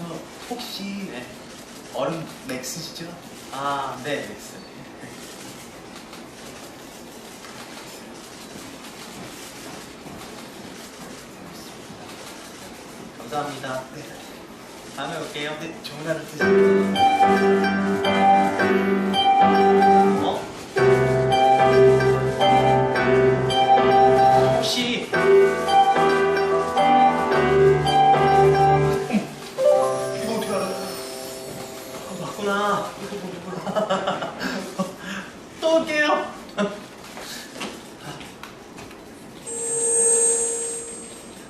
저 혹시 네. 얼음 맥스시죠? 아, 네, 넥스. 감사합니다. 네. 다음에 올게요. 네, 좋은 하루 되세요. 어, 맞구나. 또 올게요.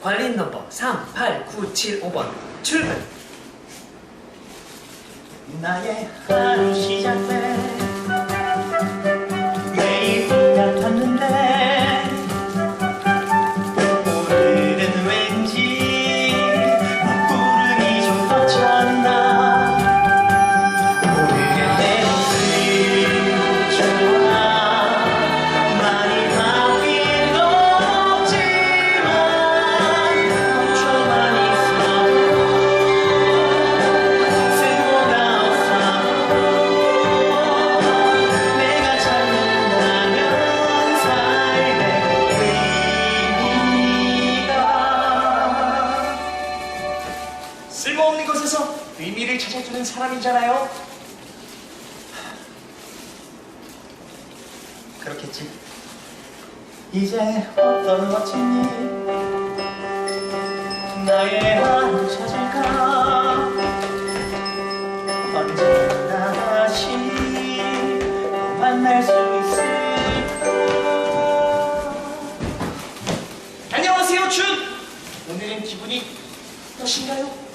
관리인 넘버 38975번 출근 나의 하루 시작돼 쓸모없는 것에서 의미를 찾아주는 사람이잖아요. 그렇겠지. 이제 어떤 멋진 일 나의 하루 찾을까? 언제 다시 또 만날 수 있을까? 안녕하세요 준! 오늘은 기분이 어떠신가요?